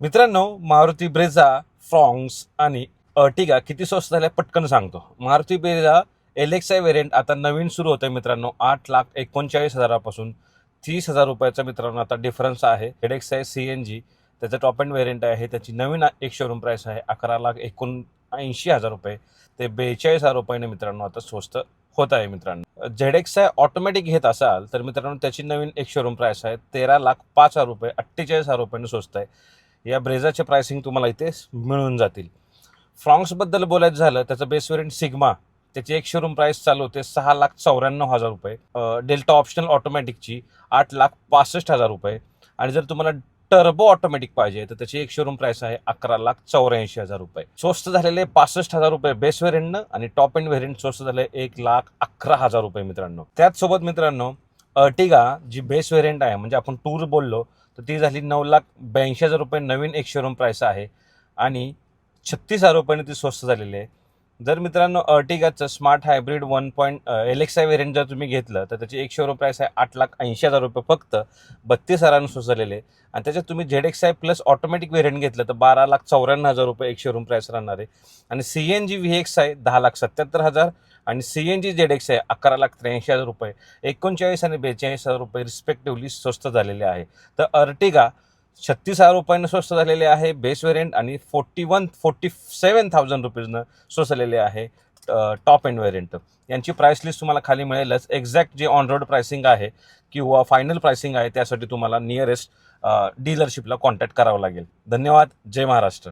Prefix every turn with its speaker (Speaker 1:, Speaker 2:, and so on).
Speaker 1: मित्रांनो मारुती ब्रेझा फ्रॉंग्स आणि अर्टिगा किती स्वस्त झाल्या पटकन सांगतो. Maruti Brezza L X variant आता नवीन सुरू होतं मित्रांनो आठ लाख एकोणचाळीस हजारापासून तीस हजार रुपयाचा मित्रांनो आता डिफरन्स आहे. L I C N G त्याचं टॉप अँड व्हेरियंट आहे त्याची नवीन एक शोरूम प्राईस आहे अकरा लाख एकोणऐंशी हजार रुपये. ते बेचाळीस हजार रुपयाने मित्रांनो आता स्वस्त होत आहे मित्रांनो. झेड एक्स आय ऑटोमॅटिक घेत असाल तर मित्रांनो त्याची नवीन एक शोरूम प्राईस आहे तेरा लाख पाच हजार रुपये अठ्ठेचाळीस हजार रुपयाने स्वस्त आहे. या ब्रेझाचे प्राइसिंग तुम्हाला इथे मिळून जातील. फ्रॉन्क्सबद्दल बोलायचं झालं त्याचं बेस वेरियंट सिग्मा त्याची एक शोरूम प्राइस चालू होते सहा लाख चौऱ्याण्णव हजार रुपये. डेल्टा ऑप्शनल ऑटोमॅटिकची आठ लाख पासष्ट हजार रुपये. आणि जर तुम्हाला टर्बो ऑटोमॅटिक पाहिजे तर त्याची एक शोरूम प्राइस आहे अकरा लाख चौऱ्याऐंशी हजार रुपये. स्वस्त झालेले पासष्ट हजार रुपये बेस व्हेरियंटनं आणि टॉप एंड व्हेरियंट स्वस्त झाले एक लाख अकरा हजार रुपये मित्रांनो. त्याचसोबत मित्रांनो अर्टिगा जी बेस व्हेरियंट आहे म्हणजे आपण टूर बोललो तर ती झाली नऊ लाख ब्याऐंशी हजार रुपये नवीन एक शोरूम प्राईस आहे. आणि छत्तीस हजार रुपयाने ती स्वस्त झालेली आहे. जर मित्रांनो अर्टिगाचं smart hybrid one point L X I variant जर तुम्ही घेतलं तर त्याची एक शोरूम प्राईस आहे आठ लाख ऐंशी हजार रुपये फक्त. बत्तीस हजारांनी स्वस्त झालेले आहे. आणि त्याच्यात तुम्ही Z X I plus automatic variant घेतलं तर बारा लाख चौऱ्याण्णव हजार रुपये एक शोरूम प्राईस राहणार आहे. आणि C N G V X आहे दहा लाख सत्याहत्तर हजार आणि C N G Z X आहे अकरा लाख त्र्याऐंशी हजार रुपये. एकोणचाळीस आणि बेचाळीस हजार रुपये रिस्पेक्टिव्हली स्वस्त झालेले आहे. तर अर्टिगा छत्तीस हजार रुपयानं स्वस्त झालेले आहे बेस व्हेरियंट आणि forty one forty seven thousand रुपीजनं स्वस्त झालेले आहे टॉप एंड व्हेरियंट यांची प्राईस लिस्ट तुम्हाला खाली मिळेलच. एक्झॅक्ट जे ऑन रोड प्राइसिंग आहे किंवा फायनल प्राइसिंग आहे त्यासाठी तुम्हाला नियरेस्ट डीलरशिपला कॉन्टॅक्ट करावं लागेल. धन्यवाद. जय महाराष्ट्र.